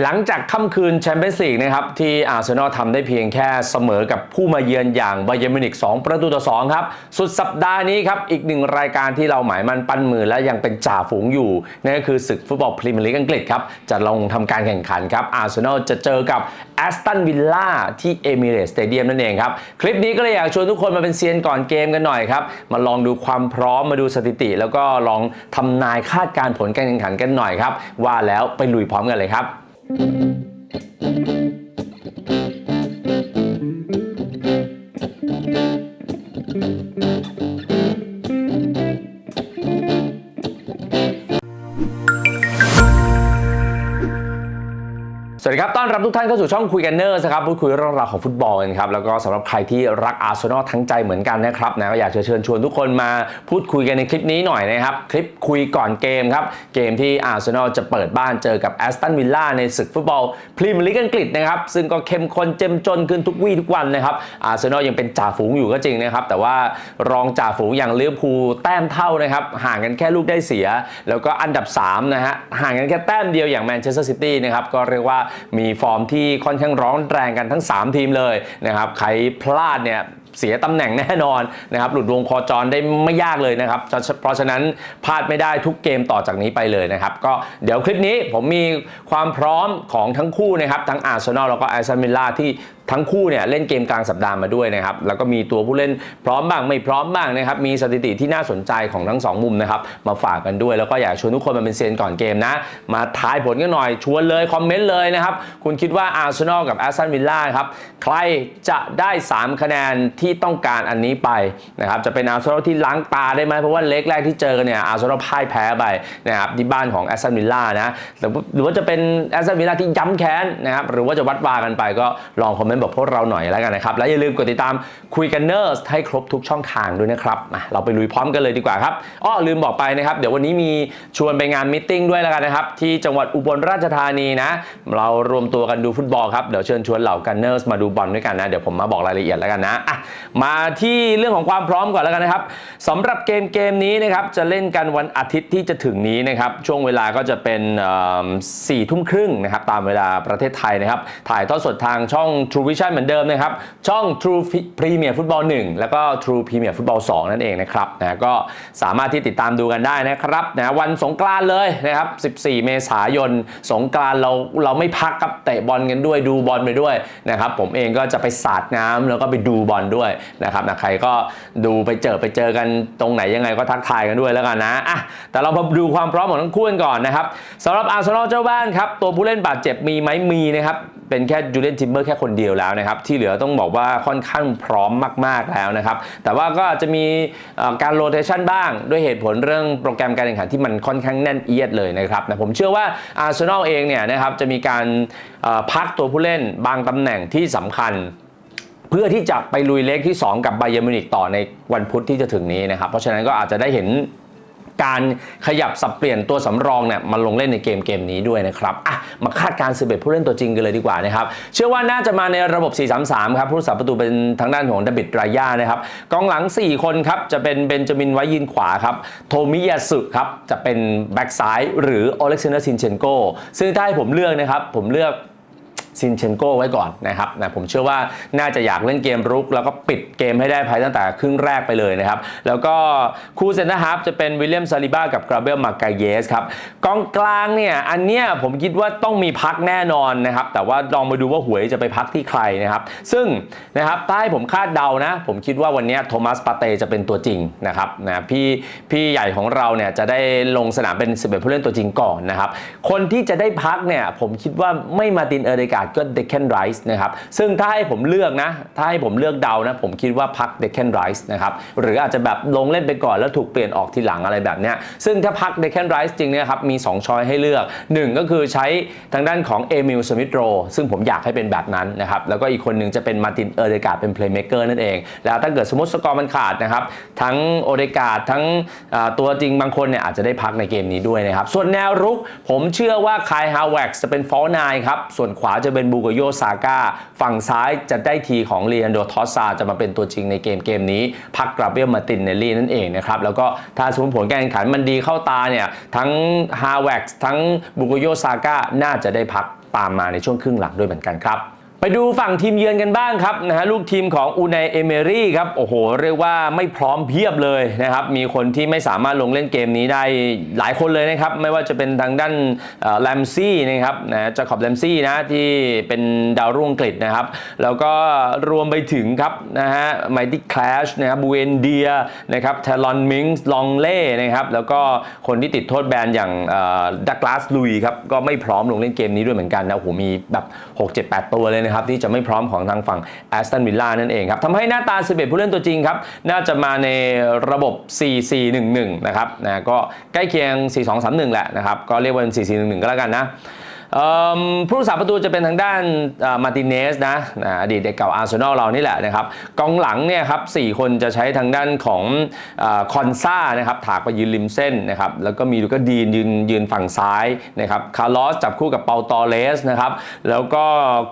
หลังจากค่ำคืนแชมเปี้ยนส์ลีกนะครับที่อาร์เซนอลทำได้เพียงแค่เสมอกับผู้มาเยือนอย่างบาเยร์นมินิก2 ประตูต่อ2ครับสุดสัปดาห์นี้ครับอีกหนึ่งรายการที่เราหมายมันปั้นมือและยังเป็นจ่าฝูงอยู่นั่นก็คือศึกฟุตบอลพรีเมียร์ลีกอังกฤษครับจะลงทำการแข่งขันครับอาร์เซนอลจะเจอกับแอสตันวิลล่าที่เอมิเรตสเตเดียมนั่นเองครับคลิปนี้ก็เลยอยากชวนทุกคนมาเป็นเซียนก่อนเกมกันหน่อยครับมาลองดูความพร้อมมาดูสถิติ แล้วก็ลองทำนายคาดการผลการแข่งขันกันหน่อยครับว่าแล้วไปลุยพร้อมกันเลยครับ สวั รับต้อนรับทุกท่านเข้าสู่ช่องคุยกันเนอร์ครับพูดคุยเรื่องราวของฟุตบอลกันครับแล้วก็สำหรับใครที่รักอาร์เซนอลทั้งใจเหมือนกันนะครับนะก็อยากเชิญชวนทุกคนมาพูดคุยกันในคลิปนี้หน่อยนะครับ คลิปคุยก่อนเกมครับ เกมที่อาร์เซนอลจะเปิดบ้านเจอกับแอสตันวิลล่าในศึกฟุตบอลพรีเมียร์ลีกอังกฤษนะครับซึ่งก็เข้มข้นเจ้มจนขึ้นทุกวี่ทุกวันนะครับอาร์เซนอลยังเป็นจ่าฝูงอยู่ก็จริงนะครับแต่ว่ารองจ่าฝูงอย่างลิเวอร์พูลแต้มเท่านะครับห่างกันแค่ลูกได้เสีย แล้วก็อันดับ3นะฮะห่างกันแค่แต้มเดียวอย่างแมนเชสเตอร์ซิตี้นะครับก็เรียกว่ามีฟอร์มที่ค่อนข้างร้อนแรงกันทั้ง 3 ทีมเลยนะครับใครพลาดเนี่ยเสียตำแหน่งแน่นอนนะครับหลุดวงคอจรได้ไม่ยากเลยนะครับ เพราะฉะนั้นพลาดไม่ได้ทุกเกมต่อจากนี้ไปเลยนะครับ ก็เดี๋ยวคลิปนี้ผมมีความพร้อมของทั้งคู่นะครับ ทั้งอาร์เซนอลแล้วก็แอสตันวิลล่าที่ ทั้งคู่เนี่ยเล่นเกมกลางสัปดาห์มาด้วยนะครับแล้วก็มีตัวผู้เล่นพร้อมบ้างไม่พร้อมบ้างนะครับมีสถิติที่น่าสนใจของทั้งสองมุมนะครับมาฝากกันด้วย แล้วก็อยากชวนทุกคนมาเป็นเซียนก่อนเกมนะ มาทายผลกันหน่อยชวนเลยคอมเมนต์เลยนะครับคุณคิดว่าอาร์เซนอลกับแอสตันวิลล่าครับใครจะได้ 3 คะแนนที่ต้องการอันนี้ไปนะครับจะเป็นอาร์เซนอลที่ล้างตาได้ไหมเพราะว่าเล็กแรกที่เจอกันเนี่ยอาร์เซนอลพ่ายแพ้ไปนะครับที่บ้านของแอสตันวิลล่านะหรือว่าจะเป็นแอสตันวิลล่าที่ย้ำแค้นนะครับหรือว่าจะวัดวากันไปก็ลองคอมเมนต์บอกพวกเราหน่อยแล้วกันนะครับ และอย่าลืมกดติดตามคุยกันเนอร์สให้ครบทุกช่องทางด้วยนะครับมาเราไปลุยพร้อมกันเลยดีกว่าครับอ้อลืมบอกไปนะครับ เดี๋ยววันนี้มีชวนไปงานมิทติ้งด้วยแล้วกันนะครับ ที่จังหวัดอุบลราชธานีนะ เรารวมตัวกันดูฟุตบอลครับเดี๋ยวเชิญชวนเหล่ากันเนอร์สมาดูบอลด้วยกันนะเดี๋ยวผมมาบอกรายละเอียดแล้วกันนะะมาที่เรื่องของความพร้อมก่อนแล้วกันนะครับสำหรับเกมเกมนี้นะครับจะเล่นกันวันอาทิตย์ที่จะถึงนี้นะครับช่วงเวลาก็จะเป็นสี่ทุ่มครึ่งนะครับตามเวลาประเทศไทยนะครับถ่ายทอดสดทางช่อง True Vision เหมือนเดิมนะครับ ช่อง True Premier Football 1 แล้วก็ True Premier Football 2 นั่นเองนะครับนะก็สามารถที่ติดตามดูกันได้นะครับนะวันสงกรานเลยนะครับ 14 เมษายน สงกรานเราเราไม่พักครับเตะบอลกันด้วยดูบอลไปด้วยนะครับ ผมเองก็จะไปสาดน้ำแล้วก็ไปดูบอลด้วยนะครับนะใครก็ดูไปเจอไปเจอกันตรงไหนยังไงก็ทักทายกันด้วยแล้วกันนะอะแต่เรามาดูความพร้อมของทั้งคู่กันก่อนนะครับสำหรับอาร์เซนอลเจ้าบ้านครับตัวผู้เล่นบาดเจ็บมีไหมมีนะครับเป็นแค่จูเลียนทิมเบอร์แค่คนเดียวแล้วนะครับ ที่เหลือต้องบอกว่าค่อนข้างพร้อมมาก ๆ แล้วนะครับ แต่ว่าก็จะมีการโรเตชันบ้าง ด้วยเหตุผลเรื่องโปรแกรมการแข่งขันที่มันค่อนข้างแน่นเอียดเลยนะครับนะผมเชื่อว่าอาร์เซนอลเองเนี่ยนะครับจะมีการพักตัวผู้เล่นบางตำแหน่งที่สำคัญเพื่อที่จะไปลุยเล็กที่ 2 กับไบเยอร์มิวนิกต่อในวันพุธที่จะถึงนี้นะครับ เพราะฉะนั้นก็อาจจะได้เห็น การขยับสับเปลี่ยนตัวสำรองเนี่ยมาลงเล่นในเกมเกมนี้ด้วยนะครับอะมาคาดการณ์11ผู้เล่นตัวจริงกันเลยดีกว่านะครับเชื่อว่าน่าจะมาในระบบ 4-3-3 ครับผู้รักษาประตูเป็นทางด้านของดับบิดรายานะครับกองหลัง 4 คนครับจะเป็นเบนจามินไว้ยืนขวาครับโทมิยาสึครับจะเป็นแบ็กซ้ายหรือโอเล็กซานเดอร์ซินเชนโกซึ่งถ้าให้ผมเลือกนะครับผมเลือก ซินเชนโกไว้ก่อนนะครับนะผมเชื่อว่าน่าจะอยากเล่นเกมรุก แล้วก็ปิดเกมให้ได้ภายตั้งแต่ครึ่งแรกไปเลยนะครับ แล้วก็คู่เซนเตอร์ฮาร์ฟจะเป็นวิลเลียมซาลิบ้ากับกราเบลมาร์กาเยสครับกองกลางเนี่ยอันเนี้ยผมคิดว่าต้องมีพักแน่นอนนะครับ แต่ว่าลองมาดูว่าหวยจะไปพักที่ใครนะครับ ซึ่งนะครับถ้าให้ผมคาดเดานะ ผมคิดว่าวันนี้โทมัสปาเตจะเป็นตัวจริงนะครับนะพี่พี่ใหญ่ของเราเนี่ยจะได้ลงสนามเป็น11ผู้เล่นตัวจริงก่อนนะครับคนที่จะได้พักเนี่ยผมคิดว่าไม่มาตินเอเดกาก็เดคเคนไรส์นะครับซึ่งถ้าให้ผมเลือกนะ ถ้าให้ผมเลือกเดานะผมคิดว่าพักเดคเคนไรส์นะครับหรืออาจจะแบบลงเล่นไปก่อนแล้วถูกเปลี่ยนออกทีหลังอะไรแบบเนี้ยซึ่งถ้าพักเดคเคนไรส์จริงเนี่ยครับมี 2 ช้อยให้เลือก 1 ก็คือใช้ทางด้านของเอมิลสมิธโรซึ่งผมอยากให้เป็นแบบนั้นนะครับแล้วก็อีกคนหนึ่งจะเป็นมาตินเออเดกาเป็นเพลย์เมคเกอร์นั่นเอง แล้วถ้าเกิดสมมติสกอร์มันขาดนะครับทั้งโอเดกาทั้งตัวจริงบางคนเนี่ยอาจจะได้พักในเกมนี้ด้วยนะครับส่วนแนวรุกผมเชื่อว่าคายฮาวเวกจะเป็นฟอลนายครับส่วนขวาจะเป็นบูโกโยซาก้าฝั่งซ้ายจะได้ทีของเรียนโดทอสซาจะมาเป็นตัวจริงในเกมเกมนี้ พักกราเบียมาตินเนลลี่นั่นเองนะครับ แล้วก็ถ้าสมมติผลการแข่งขันมันดีเข้าตาเนี่ย ทั้งฮาเว็กทั้งบุโกโยซาก้าน่าจะได้พักตามมาในช่วงครึ่งหลังด้วยเหมือนกันครับ ไปดูฝั่งทีมเยือนกันบ้างครับนะฮะลูกทีมของอูน y เอเมรี่ครับโอ้โห เรียกว่าไม่พร้อมเพียบเลยนะครับ มีคนที่ไม่สามารถลงเล่นเกมนี้ได้หลายคนเลยนะครับ ไม่ว่าจะเป็นทางด้านแลมซี่นะครับนะจาคอบแลมซี่นะที่เป็นดาวรุ่งอังกฤษนะครับ แล้วก็รวมไปถึงครับนะฮะไมตี้คลาชนะครับบูเอนเดียนะครับเทลอนมิงส์ลองเล่นะครับแล้วก็คนที่ติดโทษแบนอย่างดักลาสลุยครับก็ไม่พร้อมลงเล่นเกมนี้ด้วยเหมือนกันนะโอ้โหมีแบบ 6 7 8 ตัวเลยนะครับที่จะไม่พร้อมของทางฝั่งแอสตันวิลล่านั่นเองครับทำให้หน้าตา 11 ผู้เล่นตัวจริงครับ น่าจะมาในระบบ 4-4-1-1 นะครับนะก็ใกล้เคียง 4-2-3-1 แหละนะครับ ก็เรียกว่า4-4-1-1 ก็แล้วกันนะ ผู้รักษาประตูจะเป็นทางด้านมาติเนสนะอดีตเด็กเก่าอาร์เซนอลเรานี่แหละนะครับกองหลังเนี่ยครับสคนจะใช้ทางด้านของคอนซานะครับถากไปยืนริมเส้นนะครับแล้วก็มีลูกาดีนยืนยืนฝั่งซ้ายนะครับคาร์ลอสจับคู่กับเปาตอเลสนะครับแล้วก็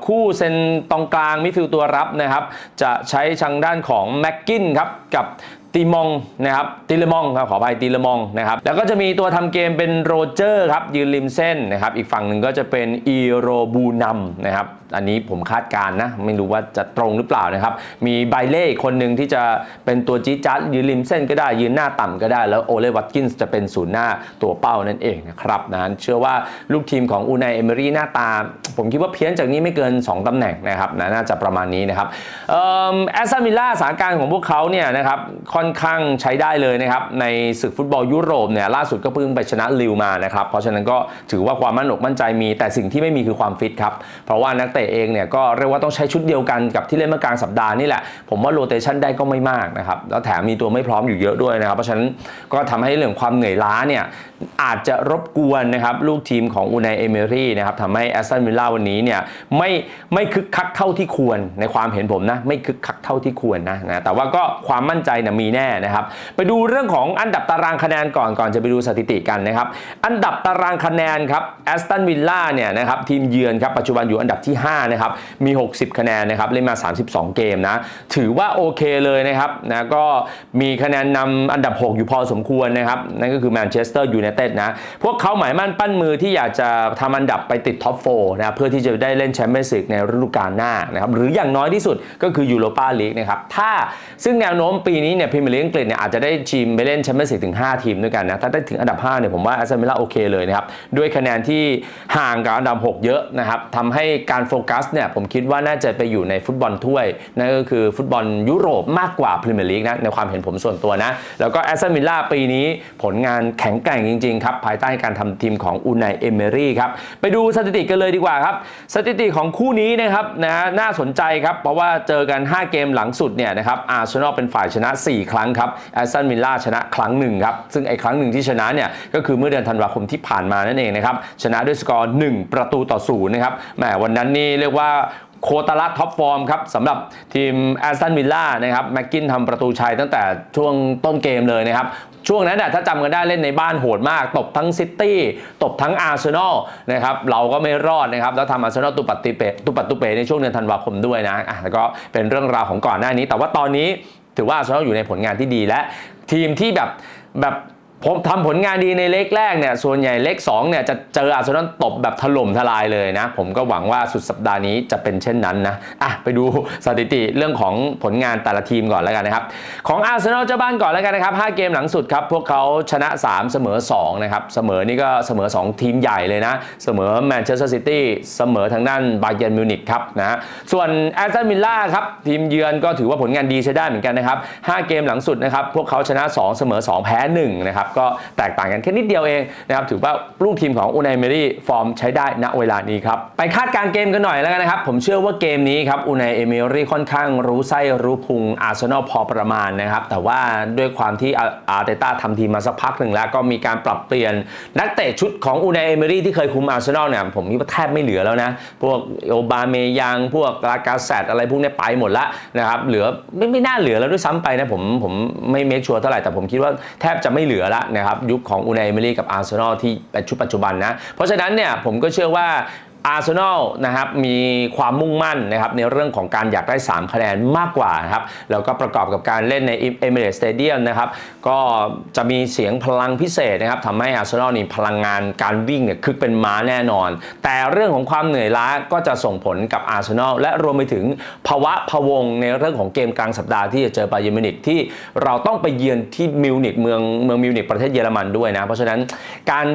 คู่เซนตรงกลางมิฟิลตัวรับนะครับจะใช้ทางด้านของแม็กกินครับกับ ตีมองนะครับตีเลมองครับขออภัยตีเลมองนะครับแล้วก็จะมีตัวทำเกมเป็นโรเจอร์ครับยืนริมเส้นนะครับอีกฝั่งหนึ่งก็จะเป็นอีโรบูนัมนะครับ อันนี้ผมคาดการณ์นะ ไม่รู้ว่าจะตรงหรือเปล่านะครับ มีไบเล่คนหนึ่งที่จะเป็นตัวจี๊ดจัดยืนริมเส้นก็ได้ ยืนหน้าต่ำก็ได้ แล้วโอเลวัตกินส์จะเป็นศูนย์หน้าตัวเป้านั่นเองนะครับนะเชื่อว่าลูกทีมของอูนายเอเมรี่หน้าตา ผมคิดว่าเพี้ยนจากนี้ไม่เกิน 2ตำแหน่งนะครับนะน่าจะประมาณนี้นะครับแอสตันวิลล่าสถานการณ์ของพวกเขาเนี่ยนะครับค่อนข้างใช้ได้เลยนะครับในศึกฟุตบอลยุโรปเนี่ยล่าสุดก็เพิ่งไปชนะลิวมานะครับเพราะฉะนั้นก็ถือว่าความมั่นอกมั่นใจมี แต่สิ่งที่ไม่มีคือความฟิตครับเพราะว่านักเตะเองเนี่ยก็เรียกว่าต้องใช้ชุดเดียวกันกับที่เล่นเมื่อกลางสัปดาห์นี่แหละ ผมว่าโรเตชันได้ก็ไม่มากนะครับแล้วแถมมีตัวไม่พร้อมอยู่เยอะด้วยนะครับ เพราะฉะนั้นก็ทำให้เรื่องความเหนื่อยล้าเนี่ยอาจจะรบกวนนะครับลูกทีมของอูนายเอเมรี่นะครับทำให้แอสตันวิลล่าวันนี้เนี่ยไม่ไม่คึกคักเท่าที่ควรในความเห็นผมนะไม่คึกคักเท่าที่ควรนะนะแต่ว่าก็ความมั่นใจนะมีแน่นะครับ ไปดูเรื่องของอันดับตารางคะแนนก่อนก่อนจะไปดูสถิติกันนะครับ อันดับตารางคะแนนครับแอสตันวิลล่าเนี่ยนะครับทีมเยือนครับปัจจุบันอยู่อันดับที่5นะครับมี 60 คะแนนนะครับเล่นมา 32 เกมนะถือว่าโอเคเลยนะครับนะก็มีคะแนนนำอันดับ 6 อยู่พอสมควรนะครับนั่นก็คือแมนเชสเตอร์ยูไนเต็ดนะพวกเขาหมายมั่นปั้นมือที่อยากจะทำอันดับไปติดท็อป4นะเพื่อที่จะได้เล่นแชมเปี้ยนส์ลีกในฤดูกาลหน้านะครับหรืออย่างน้อยที่สุดก็คือยูโรปาลีกนะครับถ้าซึ่งแนวโน้มปีนี้เนี่ยพรีเมียร์ลีกอังกฤษเนี่ยอาจจะได้ทีมไปเล่นแชมเปี้ยนส์ลีกถึง 5 ทีมด้วยกันนะถ้าได้ถึงอันดับ5เนี่ยผมว่าแอสตันวิลล่าโอเคเลยนะครับด้วยคะแนนที่ห่างกับอันดับ 6 เยอะนะครับทำให้การโฟกัสเนี่ยผมคิดว่าน่าจะไปอยู่ในฟุตบอลถ้วยนั่นก็คือฟุตบอลยุโรปมากกว่าพรีเมียร์ลีกนะในความเห็นผมส่วนตัวนะ แล้วก็แอสตันวิลล่าปีนี้ผลงานแข็งแกร่งจริงๆครับภายใต้การทำทีมของอูนายเอเมรี่ครับไปดูสถิติกันเลยดีกว่าครับสถิติของคู่นี้นะครับนะน่าสนใจครับเพราะว่าเจอกัน 5 เกมหลังสุดเนี่ยนะครับอาร์เซนอลเป็นฝ่ายชนะ 4 ครั้งครับแอสตันวิลล่าชนะครั้งหนึ่งครับซึ่งไอ้ครั้งหนึ่งที่ชนะเนี่ยก็คือเมื่อเดือนธันวาคมที่ผ่านมานั่นเองนะครับชนะด้วยสกอร์1ประตูต่อศูนย์นะครับแหมวันนั้นนี่เรียกว่าโคตาระท็อปฟอร์มครับสำหรับทีมแอสตันวิลล่านะครับแม็กกินทำประตูชัยตั้งแต่ช่วงต้นเกมเลยนะครับ ช่วงนั้นน่ะถ้าจำกันได้เล่นในบ้านโหดมาก ตบทั้งซิตี้ตบทั้งอาร์เซนอลนะครับเราก็ไม่รอดนะครับ แล้วทำอาร์เซนอลตุปัตติเปตุปัตตุเปในช่วงเดือนธันวาคมด้วยนะอะแล้วก็เป็นเรื่องราวของก่อนหน้านี้ แต่ว่าตอนนี้ถือว่าอาร์เซนอลอยู่ในผลงานที่ดีและทีมที่แบบแบบ ผมทำผลงานดีในเล็กแรกเนี่ย ส่วนใหญ่เล็ก2เนี่ยจะเจออาร์เซนอลตบแบบถล่มทลายเลยนะ ผมก็หวังว่าสุดสัปดาห์นี้จะเป็นเช่นนั้นนะ อะ ไปดูสถิติเรื่องของผลงานแต่ละทีมก่อนแล้วกันนะครับ ของอาร์เซนอลเจ้าบ้านก่อนแล้วกันนะครับ 5 เกมหลังสุดครับ พวกเขาชนะ 3 เสมอ 2 นะครับ เสมอนี่ก็เสมอ 2 ทีมใหญ่เลยนะ เสมอแมนเชสเตอร์ซิตี้เสมอทางด้านบาเยร์นมิวนิกครับนะส่วนแอสตันวิลล่าครับทีมเยือนก็ถือว่าผลงานดีใช้ได้เหมือนกันนะครับ5เกมหลังสุดนะครับพวกเขาชนะ 2 เสมอ 2 แพ้1นะครับก็แตกต่างกันแค่นิดเดียวเองนะครับถือว่าลูกทีมของอูนายเมรี่ฟอร์มใช้ได้ณเวลานี้ครับไปคาดการ์เกมกันหน่อยแล้วกันนะครับ ผมเชื่อว่าเกมนี้ครับอูนายเอเมรี่ค่อนข้างรู้ไส้รู้พุงอาร์เซนอลพอประมาณนะครับ แต่ว่าด้วยความที่อาร์เตต้าทำทีมมาสักพักหนึ่งแล้ว ก็มีการปรับเปลี่ยนนักเตะชุดของอูนายเอเมรี่ที่เคยคุมอาร์เซนอลเนี่ยผมคิดว่าแทบไม่เหลือแล้วนะพวกโอบาเมยังพวกลากาเซตอะไรพวกนี้ไปหมดละนะครับเหลือไม่ไม่น่าเหลือแล้วด้วยซ้ำไปนะผมผมไม่เมคชัวร์เท่าไหร่แต่ผมคิดว่าแทบจะไม่เหลือละนะครับยุคของอูนายเอเมรี่กับอาร์เซนอลที่เป็นชุดปัจจุบันนะ เพราะฉะนั้นเนี่ยผมก็เชื่อว่า อาร์เซนอลนะครับมีความมุ่งมั่นนะครับในเรื่องของการอยากได้ 3 คะแนนมากกว่านะครับแล้วก็ประกอบกับการเล่นในเอเมเรตสเตเดียมนะครับก็จะมีเสียงพลังพิเศษนะครับทำให้อาร์เซนอลนี่พลังงานการวิ่งเนี่ยคึกเป็นม้าแน่นอน แต่เรื่องของความเหนื่อยล้าก็จะส่งผลกับอาร์เซนอลและรวมไปถึงภาวะพวงในเรื่องของเกมกลางสัปดาห์ที่จะเจอไบาเยอร์มิวนิกที่เราต้องไปเยือนที่มิวนิกเมืองเมืองมิวนิกประเทศเยอรมันด้วยนะเพราะฉะนั้นการ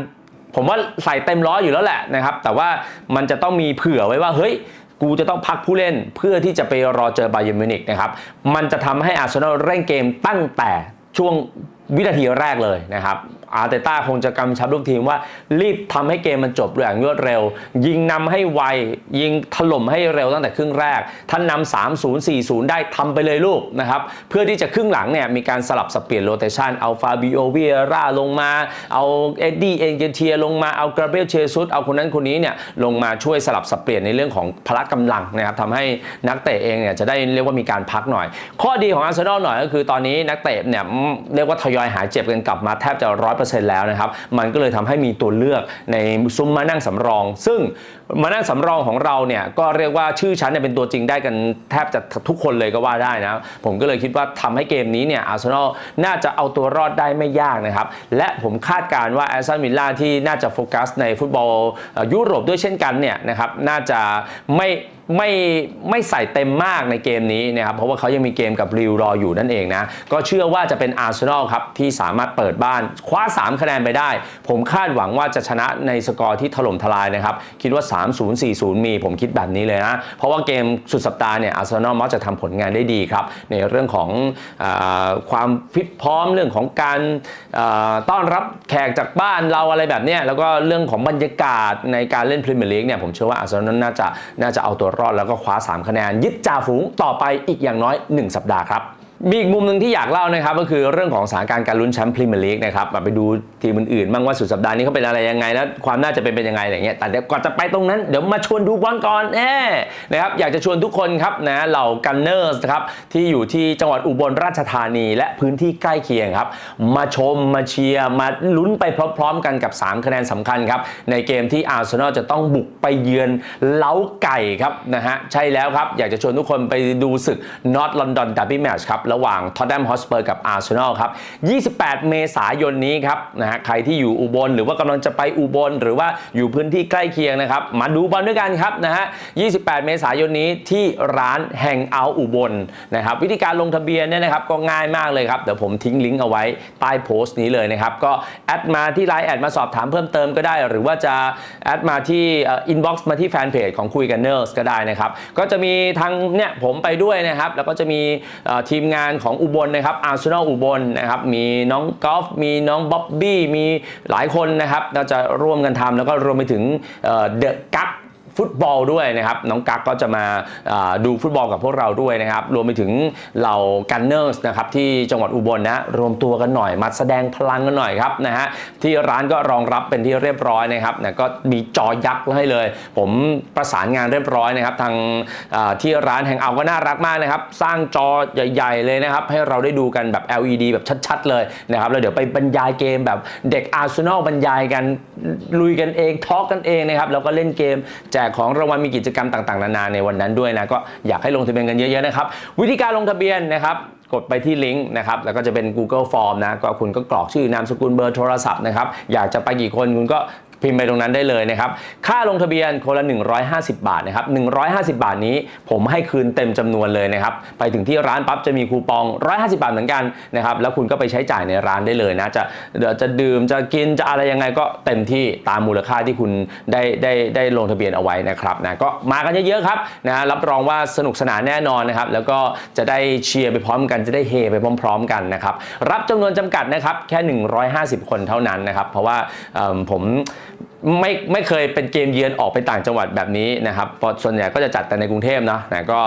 ผมว่าใส่เต็มร้อยอยู่แล้วแหละนะครับ แต่ว่ามันจะต้องมีเผื่อไว้ว่าเฮ้ยกูจะต้องพักผู้เล่นเพื่อที่จะไปรอเจอไบเยร์มิวนิกนะครับ มันจะทำให้อาร์เซนอลเร่งเกมตั้งแต่ช่วงวินาทีแรกเลยนะครับอาร์เตต้าคงจะกำชับลูกทีมว่า รีบทำให้เกมมันจบอย่างรวดเร็ว ยิงนำให้ไว ยิงถล่มให้เร็วตั้งแต่ครึ่งแรก ท่านนำ3 0 4 0 ได้ทำไปเลยลูกนะครับ เพื่อที่จะครึ่งหลังเนี่ยมีการสลับสบเปลี่ยนโรเตชันเอาฟาบิโอเวียร่าลงมา เอาเอ็ดดี้เอนเจเทียลงมา เอากราเบลเชซุสเอาคนนั้นคนนี้เนี่ยลงมาช่วยสลับสับเปลี่ยนในเรื่องของพละกำลังนะครับทำให้นักเตะเองเนี่ยจะได้เรียกว่ามีการพักหน่อย ข้อดีของอาร์เซนอลหน่อยก็คือตอนนี้นักเตะเนี่ยเรียกว่าทยอยหายเจ็บกันกลับมาแทบจะร้อยเปอร์เซ็นต์แล้วนะครับ มันก็เลยทำให้มีตัวเลือกในซุ้มมานั่งสำรอง ซึ่งมานั่งสำรองของเราเนี่ยก็เรียกว่าชื่อฉันเนี่ยเป็นตัวจริงได้กันแทบจะทุกคนเลยก็ว่าได้นะ ผมก็เลยคิดว่าทำให้เกมนี้เนี่ยอาร์เซนอลน่าจะเอาตัวรอดได้ไม่ยากนะครับ และผมคาดการณ์ว่าแอสตันวิลล่าที่น่าจะโฟกัสในฟุตบอลยุโรปด้วยเช่นกันเนี่ยนะครับน่าจะไม่ ไม่ไม่ใส่เต็มมากในเกมนี้นะครับเพราะว่าเขายังมีเกมกับริวรออยู่นั่นเองนะ ก็เชื่อว่าจะเป็นอาร์เซนอลครับ ที่สามารถเปิดบ้าน คว้า 3 คะแนนไปได้ ผมคาดหวังว่าจะชนะในสกอร์ที่ถล่มทลายนะครับ คิดว่า 3-0-4-0 มีผมคิดแบบนี้เลยนะ เพราะว่าเกมสุดสัปดาห์เนี่ยอาร์เซนอลมักจะทำผลงานได้ดีครับ ในเรื่องของอความฟิตพร้อมเรื่องของการต้อนรับแขกจากบ้านเราอะไรแบบนี้แล้วก็เรื่องของบรรยากาศในการเล่นพรีเมียร์ลีกเนี่ยผมเชื่อว่าอาร์เซนอลน่าจะน่าจะเอาตัวรอดแล้วก็คว้า 3 คะแนน ยึดจ่าฝูงต่อไปอีกอย่างน้อย 1 สัปดาห์ครับ มีอีกมุมหนึ่งที่อยากเล่านะครับก็คือเรื่องของสถานการณ์การลุ้นแชมป์พรีเมียร์ลีกนะครับมาไปดูทีมอื่นๆบ้างว่าสุดสัปดาห์นี้เขาเป็นอะไรยังไงแล้วความน่าจะเป็นเป็นยังไงอะไรเงี้ยแต่เดี๋ยวก่อนจะไปตรงนั้นเดี๋ยวมาชวนดูบอลก่อนแน่นะครับอยากจะชวนทุกคนครับนะเหล่ากันเนอร์สครับที่อยู่ที่จังหวัดอุบลราชธานี และพื้นที่ใกล้เคียงครับมาชมมาเชียร์มาลุ้นไปพร้อม ๆ กันกับ 3 คะแนนสำคัญครับในเกมที่อาร์เซนอลจะต้องบุกไปเยือนเล้าไก่ครับนะฮะใช่แล้วครับอยากจะชวนทุกคนไปดูศึก North London Derby Match ครับระหว่าง Tottenham Hotspur กับ Arsenal ครับ 28 เมษายนนี้ครับนะฮะใครที่อยู่อุบลหรือว่ากำลังจะไปอุบลหรือว่าอยู่พื้นที่ใกล้เคียงนะครับ มาดูบอลด้วยกันครับนะฮะ 28 เมษายนนี้ที่ร้านแห่งเอาอุบลนะครับวิธีการลงทะเบียนเนี่ยนะครับก็ง่ายมากเลยครับเดี๋ยวผมทิ้งลิงก์เอาไว้ใต้โพสต์นี้เลยนะครับก็แอดมาที่ไลน์แอดมาสอบถามเพิ่มเติมก็ได้ หรือว่าจะแอดมาที่อินบ็อกซ์มาที่แฟนเพจของคุยกันเนอร์สก็ได้นะครับก็จะมีทางเนี่ยผมไปด้วยนะครับแล้วก็จะมีเอ่อทีมงานของอุบลนะครับอาร์เซนอลอุบลนะครับมีน้องกอล์ฟมีน้องบ๊อบบี้มีหลายคนนะครับเราจะร่วมกันทำแล้วก็รวมไปถึงเดอะกั๊ก ฟุตบอลด้วยนะครับ น้องกั๊กก็จะมาดูฟุตบอลกับพวกเราด้วยนะครับ รวมไปถึงเหล่ากันเนอร์สนะครับที่จังหวัดอุบลนะรวมตัวกันหน่อยมาแสดงพลังกันหน่อยครับนะฮะที่ร้านก็รองรับเป็นที่เรียบร้อยนะครับนะก็มีจอยักษ์ให้เลย ผมประสานงานเรียบร้อยนะครับทางที่ร้านแห่งเอาก็น่ารักมากนะครับ สร้างจอใหญ่ ๆ เลยนะครับ ให้เราได้ดูกันแบบ LED แบบชัด ๆ เลยนะครับแล้วเดี๋ยวไปบรรยายเกมแบบเด็กอาร์เซนอลบรรยายกันลุยกันเองทอล์กกันเองนะครับแล้วก็เล่นเกมแจกของรางวัลมีกิจกรรมต่างๆนานาในวันนั้นด้วยนะก็อยากให้ลงทะเบียนกันเยอะๆนะครับวิธีการลงทะเบียนนะครับกดไปที่ลิงก์นะครับ แล้วก็จะเป็น Google Form นะ ก็คุณก็กรอกชื่อนามสกุลเบอร์โทรศัพท์นะครับ อยากจะไปกี่คนคุณก็ พิมพ์ไปตรงนั้นได้เลยนะครับ ค่าลงทะเบียนคนละ 150 บาทนะครับ150 บาทนี้ผมให้คืนเต็มจำนวนเลยนะครับ ไปถึงที่ร้านปั๊บจะมีคูปอง 150 บาทเหมือนกันนะครับ แล้วคุณก็ไปใช้จ่ายในร้านได้เลยนะ จะเดี๋ยวจะดื่มจะกินจะอะไรยังไงก็เต็มที่ตามมูลค่าที่คุณได้ได้ได้ลงทะเบียนเอาไว้นะครับนะก็มากันเยอะๆครับนะรับรองว่าสนุกสนานแน่นอนนะครับ แล้วก็จะได้เชียร์ไปพร้อมกันจะได้เฮไปพร้อม ๆ กันนะครับรับจำนวนจำกัดนะครับแค่ 150 คนเท่านั้นนะครับ เพราะว่าผมไม่ไม่เคยเป็นเกมเยือนออกไปต่างจังหวัดแบบนี้นะครับเพราะส่วนใหญ่ก็จะจัดแต่ในกรุงเทพนะนะก็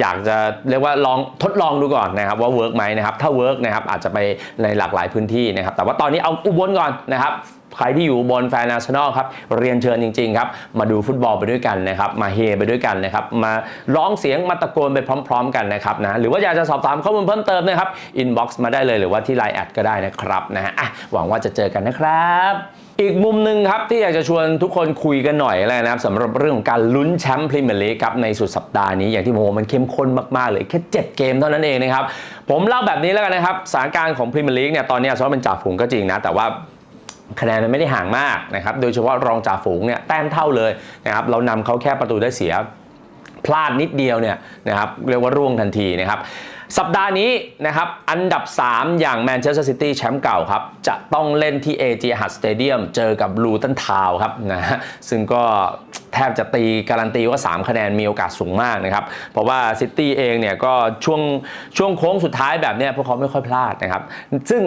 อยากจะเรียกว่าลองทดลองดูก่อนนะครับว่าเวิร์กไหมนะครับถ้าเวิร์กนะครับอาจจะไปในหลากหลายพื้นที่นะครับแต่ว่าตอนนี้เอาอุบลก่อนนะครับใครที่อยู่บนแฟนอาร์เซนอลครับเรียนเชิญจริงๆครับมาดูฟุตบอลไปด้วยกันนะครับมาเฮไปด้วยกันนะครับมาร้องเสียงมาตะโกนไปพร้อม ๆ กันนะครับนะหรือว่าอยากจะสอบถามข้อมูลเพิ่มเติมนะครับอินบ็อกซ์มาได้เลยหรือว่าที่ไลน์แอดก็ได้นะครับนะฮะหวังว่าจะเจอกันนะครับ อีกมุมหนึ่งครับที่อยากจะชวนทุกคนคุยกันหน่อยแล้วนะครับสำหรับเรื่องของการลุ้นแชมป์พรีเมียร์ลีกครับในสุดสัปดาห์นี้อย่างที่ผมบอกมันเข้มข้นมากๆเลยแค่ 7 เกมเท่านั้นเองนะครับผมเล่าแบบนี้แล้วกันนะครับสถานการณ์ของพรีเมียร์ลีกเนี่ยตอนนี้ซอลเป็นจ่าฝูงก็จริงนะแต่ว่าคะแนนมันไม่ได้ห่างมากนะครับโดยเฉพาะรองจ่าฝูงเนี่ยแต้มเท่าเลยนะครับเรานำเขาแค่ประตูได้เสียพลาดนิดเดียวเนี่ยนะครับเรียกว่าร่วงทันทีนะครับ สัปดาห์นี้นะครับ อันดับ 3 อย่างแมนเชสเตอร์ซิตี้แชมป์เก่าครับ จะต้องเล่นที่ AG h u d Stadium เจอกับลูตันทาวครับนะฮะซึ่งก็แทบจะตีการันตีว่า 3 คะแนนมีโอกาสสูงมากนะครับ เพราะว่าซิตี้เองเนี่ยก็ช่วงช่วงโค้งสุดท้ายแบบเนี้ยพวกเขาไม่ค่อยพลาดนะครับ ซึ่ง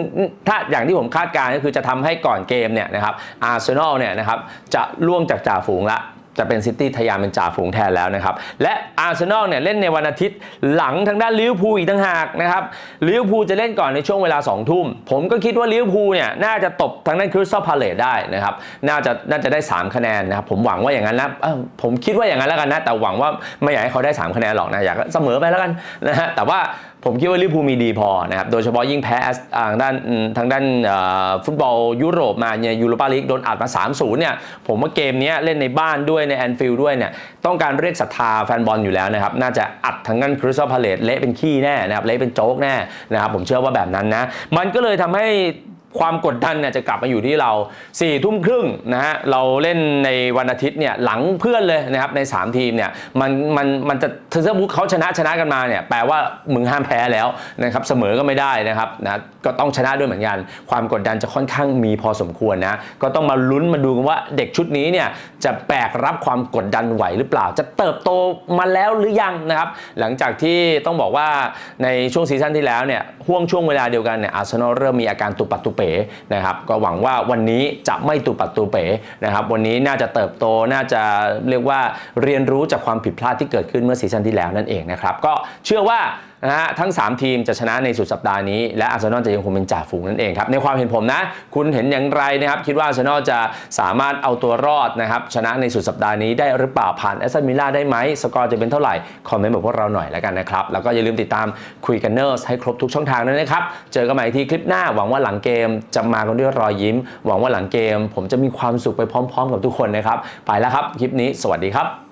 ถ้าอย่างที่ผมคาดการณ์ก็คือจะทำให้ก่อนเกมเนี่ยนะครับอาร์เซนอลเนี่ยนะครับจะล่วงจากจ่าฝูงละ จะเป็นซิตี้ทยานเป็นจ่าฝูงแทนแล้วนะครับ และอาร์เซนอลเนี่ยเล่นในวันอาทิตย์หลังทางด้านลิเวอร์พูลอีกต่างหากนะครับลิเวอร์พูลจะเล่นก่อนในช่วงเวลา2ทุ่ม ผมก็คิดว่าลิเวอร์พูลเนี่ยน่าจะตบทางด้านคริสตัลพาเลตได้นะครับน่าจะน่าจะได้ 3 คะแนนนะครับผมหวังว่าอย่างนั้นนะผมคิดว่าอย่างนั้นแล้วกันนะแต่หวังว่าไม่อยากให้เขาได้ 3 คะแนนหรอกนะอยากเสมอไปแล้วกันนะฮะแต่ว่า ผมคิดว่าลิเวอร์พูลมีดีพอนะครับ โดยเฉพาะยิ่งแพ้ทางด้านทางด้านฟุตบอลยุโรปมาเนี่ยยูโรปาลีกโดนอัดมา 3-0 เนี่ย ผมว่าเกมนี้เล่นในบ้านด้วยในแอนฟิลด์ด้วยเนี่ย ต้องการเรียกศรัทธาแฟนบอลอยู่แล้วนะครับ น่าจะอัดทางด้านคริสตัลพาเลตเละเป็นขี้แน่นะครับ เละเป็นโจ๊กแน่นะครับ ผมเชื่อว่าแบบนั้นนะ มันก็เลยทำให้ ความกดดันเนี่ยจะกลับมาอยู่ที่เรา4ี่ทุ่มครึ่งนะฮะเราเล่นในวันอาทิตย์เนี่ยหลังเพื่อนเลยนะครับใน 3 ทีมเนี่ยมันมันมันจะถ้าสมมติเขาชนะชนะกันมาเนี่ยแปลว่ามึงห้ามแพ้แล้วนะครับเสมอก็ไม่ได้นะครับนะก็ต้องชนะด้วยเหมือนกัน ความกดดันจะค่อนข้างมีพอสมควรนะก็ต้องมาลุ้นมาดูกันว่าเด็กชุดนี้เนี่ยจะแบกรับความกดดันไหวหรือเปล่า จะเติบโตมาแล้วหรือยังนะครับหลังจากที่ต้องบอกว่าในช่วงซีซั่นที่แล้วเนี่ยห่วงช่วงเวลาเดียวกันเนี่ยอาร์เซนอลเริ่มมีอาการตุปัดตุเปนะครับก็หวังว่าวันนี้จะไม่ตุปัดตูเป๋นะครับวันนี้น่าจะเติบโตน่าจะเรียกว่าเรียนรู้จากความผิดพลาดที่เกิดขึ้นเมื่อซีซั่นที่แล้วนั่นเองนะครับก็เชื่อว่า นะฮะทั้ง 3 ทีมจะชนะในสุดสัปดาห์นี้ และอาร์เซนอลจะยังคงเป็นจ่าฝูงนั่นเองครับ ในความเห็นผมนะ คุณเห็นอย่างไรนะครับ คิดว่าอาร์เซนอลจะสามารถเอาตัวรอดนะครับ ชนะในสุดสัปดาห์นี้ได้หรือเปล่าผ่านแอสตันวิลล่าได้ไหม สกอร์จะเป็นเท่าไหร่ คอมเมนต์บอกพวกเราหน่อยแล้วกันนะครับ แล้วก็อย่าลืมติดตามคุยกันเนอร์สให้ครบทุกช่องทางด้วยนะครับเจอกันใหม่ที่คลิปหน้าหวังว่าหลังเกมจะมากันด้วยรอยยิ้ม หวังว่าหลังเกม ผมจะมีความสุขไปพร้อม ๆ กับทุกคนนะครับไปแล้วครับคลิปนี้ สวัสดีครับ